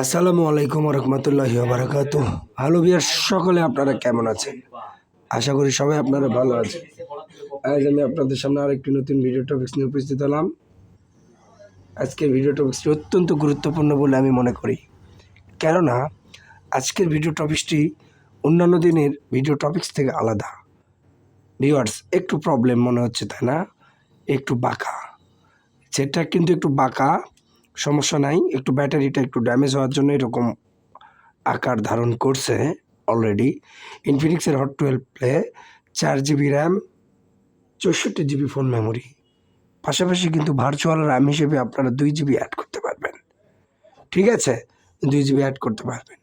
আসসালামু আলাইকুম রহমতুল্লাহ বারাকাত হ্যালো বিয়ার সকলে আপনারা কেমন আছেন? আশা করি সবাই আপনারা ভালো আছেন। আজ আমি আপনাদের সামনে আরেকটি নতুন ভিডিও টপিক্স নিয়ে উপস্থিত হলাম। আজকের ভিডিও টপিক্সটি অত্যন্ত গুরুত্বপূর্ণ বলে আমি মনে করি। কেননা, আজকের ভিডিও টপিক্সটি অন্যান্য দিনের ভিডিও টপিক্স থেকে আলাদা। ভিউয়ার্স, একটু প্রবলেম মনে হচ্ছে, তাই না? একটু বাঁকা। সেটা কিন্তু একটু বাঁকা সমস্যা নাই, একটু ব্যাটারিটা একটু ড্যামেজ হওয়ার জন্য এরকম আকার ধারণ করছে অলরেডি ইনফিনিক্সের হট টুয়েলভ প্লে চার জিবি র্যাম চৌষট্টি জিবি ফোন মেমোরি পাশাপাশি কিন্তু ভার্চুয়াল র্যাম হিসেবে আপনারা দুই জিবি অ্যাড করতে পারবেন। ঠিক আছে? দুই জিবি অ্যাড করতে পারবেন।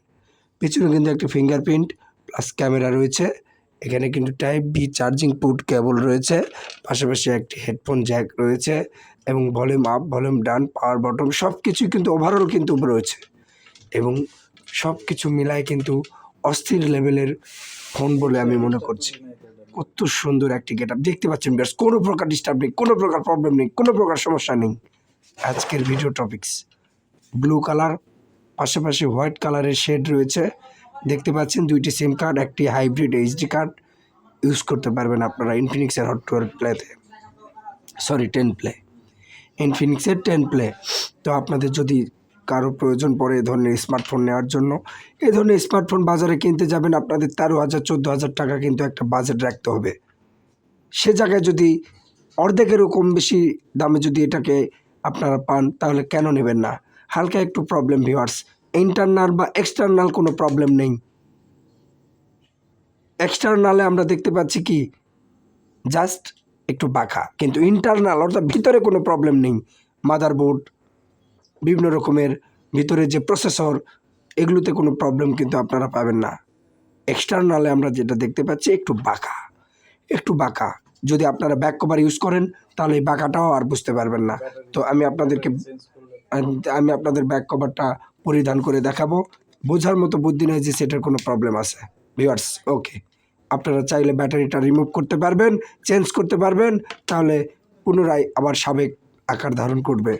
পিছনে কিন্তু একটি ফিঙ্গারপ্রিন্ট প্লাস ক্যামেরা রয়েছে। এখানে কিন্তু type B charging port cable রয়েছে, পাশাপাশি একটি হেডফোন জ্যাক রয়েছে এবং volume up volume down power bottom সব কিছুই কিন্তু ওভারঅল কিন্তু রয়েছে এবং সব কিছু মিলায় কিন্তু অস্থির লেভেলের ফোন বলে আমি মনে করছি। কত সুন্দর একটি গেট আপ দেখতে পাচ্ছেন ব্যাস কোনো প্রকার ডিস্টার্ব নেই, কোনো প্রকার প্রবলেম নেই, কোনো প্রকার সমস্যা নেই। আজকের ভিডিও টপিকস ব্লু কালার পাশাপাশি হোয়াইট কালারের শেড রয়েছে। দেখতে পাচ্ছেন দুইটি সিম কার্ড একটি হাইব্রিড এইচডি কার্ড ইউজ করতে পারবেন আপনারা ইনফিনিক্সের হট টুয়েলভ প্লেতে সরি টেন প্লে ইনফিনিক্সের টেন প্লে তো আপনাদের যদি কারও প্রয়োজন পড়ে এ ধরনের স্মার্টফোন নেওয়ার জন্য এ ধরনের স্মার্টফোন বাজারে কিনতে যাবেন, আপনাদের তেরো হাজার, চোদ্দ হাজার টাকা কিন্তু একটা বাজেট রাখতে হবে। সে জায়গায় যদি অর্ধেকেরও কম বেশি দামে যদি এটাকে আপনারা পান, তাহলে কেন নেবেন না? হালকা একটু প্রবলেম ভিওয়ার্স ইন্টারনাল বা এক্সটার্নাল কোনো প্রবলেম নেই। এক্সটার্নালে আমরা দেখতে পাচ্ছি কি? জাস্ট একটু বাঁকা। কিন্তু ইন্টারনাল অর্থাৎ ভিতরে কোনো প্রবলেম নেই। মাদারবোর্ড বিভিন্ন রকমের ভিতরে যে প্রসেসর এগুলোতে কোনো প্রবলেম কিন্তু আপনারা পাবেন না। এক্সটার্নালে আমরা যেটা দেখতে পাচ্ছি, একটু বাঁকা। একটু বাঁকা। যদি আপনারা ব্যাক কভার ইউজ করেন, তাহলে এই বাঁকাটাও আর বুঝতে পারবেন না। তো আমি আপনাদেরকে, আমি আপনাদের ব্যাক কভারটা পরিধান করে দেখাবো। বোঝার মতো বুদ্ধি নেই যে সেটার কোনো প্রবলেম আছে। ভিওয়ার্স ওকে আপনারা চাইলে ব্যাটারিটা রিমুভ করতে পারবেন চেঞ্জ করতে পারবেন, তাহলে পুনরায় আবার সাবেক আকার ধারণ করবে।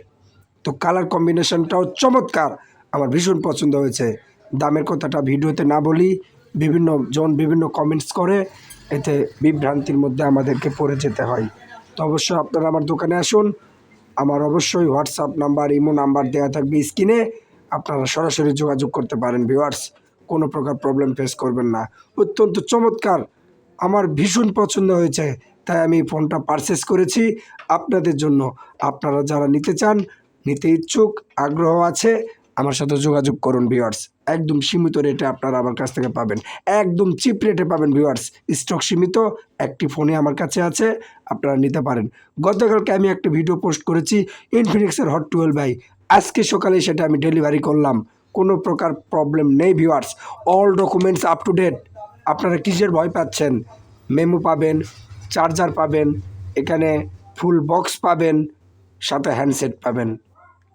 তো কালার কম্বিনেশনটাও চমৎকার। আমার ভীষণ পছন্দ হয়েছে। দামের কথাটা ভিডিওতে না বলি, বিভিন্ন জন বিভিন্ন কমেন্টস করে, এতে বিভ্রান্তির মধ্যে আমাদেরকে পড়ে যেতে হয়। তো অবশ্যই আপনারা আমার দোকানে আসুন। আমার অবশ্যই হোয়াটসঅ্যাপ নাম্বার ইমো নাম্বার দেওয়া থাকবে স্ক্রিনে। আপনারা সরাসরি যোগাযোগ করতে পারেন ভিউয়ার্স কোনো প্রকার প্রবলেম ফেস করবেন না। অত্যন্ত চমৎকার, আমার ভীষণ পছন্দ হয়েছে, তাই আমি ফোনটা পারচেস করেছি। আপনাদের জন্য, আপনারা যারা নিতে চান, নিতে ইচ্ছুক, আগ্রহ আছে আমার সাথে যোগাযোগ করুন ভিউয়ার্স একদম সীমিত রেটে আপনারা আমার কাছ থেকে পাবেন। একদম চিপ রেটে পাবেন ভিউয়ার্স স্টক সীমিত, একটি ফোনে আমার কাছে আছে, আপনারা নিতে পারেন। গতকালকে আমি একটা ভিডিও পোস্ট করেছি ইনফিনিক্সের হট টুয়েলভ বাই আজকে সকালে সেটা আমি ডেলিভারি করলাম। কোনো প্রকার প্রবলেম নেই viewers all documents up to date আপনারা কিসের ভয় পাচ্ছেন? মেমো পাবেন চার্জার পাবেন, এখানে ফুল বক্স পাবেন, সাথে হ্যান্ডসেট পাবেন।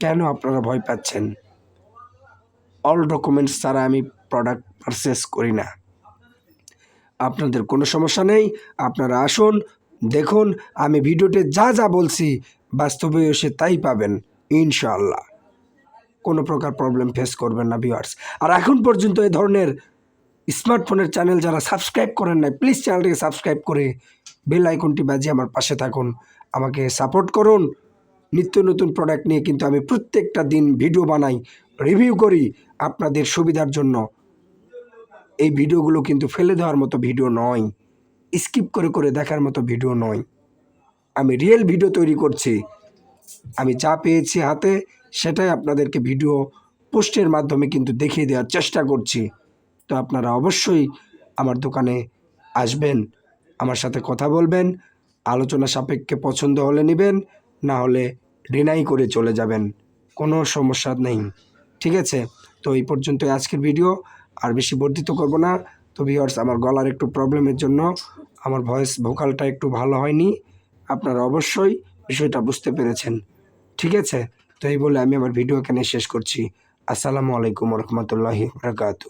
কেন আপনারা ভয় পাচ্ছেন? অল ডকুমেন্টস ছাড়া আমি প্রোডাক্ট পারচেস করি না। আপনাদের কোনো সমস্যা নেই, আপনারা আসুন, দেখুন, আমি ভিডিওতে যা যা বলছি, বাস্তবে এসে তাই পাবেন, ইনশাআল্লাহ। কোনো প্রকার প্রবলেম ফেস করবেন না ভিউয়ার্স আর এখন পর্যন্ত এই ধরনের স্মার্টফোনের চ্যানেল যারা সাবস্ক্রাইব করেন নাই প্লিজ চ্যানেলটিকে সাবস্ক্রাইব করে বেল আইকনটি বাজিয়ে আমার পাশে থাকুন। আমাকে সাপোর্ট করুন। নিত্য নতুন প্রোডাক্ট নিয়ে কিন্তু আমি প্রত্যেকটা দিন ভিডিও বানাই রিভিউ করি আপনাদের সুবিধার জন্য। এই ভিডিওগুলো কিন্তু ফেলে দেওয়ার মতো ভিডিও নয়। স্কিপ করে করে দেখার মতো ভিডিও নয়। আমি রিয়েল ভিডিও তৈরি করছি। আমি যা পেয়েছি হাতে, সেটাই আপনাদেরকে ভিডিও পোস্টের মাধ্যমে কিন্তু দেখিয়ে দেওয়ার চেষ্টা করছি। তো আপনারা অবশ্যই আমার দোকানে আসবেন, আমার সাথে কথা বলবেন, আলোচনা সাপেক্ষে পছন্দ হলে নেবেন, না হলে ডিনাই করে চলে যাবেন। কোনো সমস্যা নেই। ঠিক আছে? তো এই পর্যন্ত আজকের ভিডিও আর বেশি বর্ধিত করব না। তো ভিওর্স আমার গলার একটু প্রবলেমের জন্য আমার ভয়েস ভোকালটা একটু ভালো হয়নি। আপনারা অবশ্যই বিষয়টা বুঝতে পেরেছেন। ঠিক আছে? তো এই বলে আমি আমার ভিডিও এখানে শেষ করছি। আসসালামু আলাইকুম রহমতুল্লাহি বারকাতু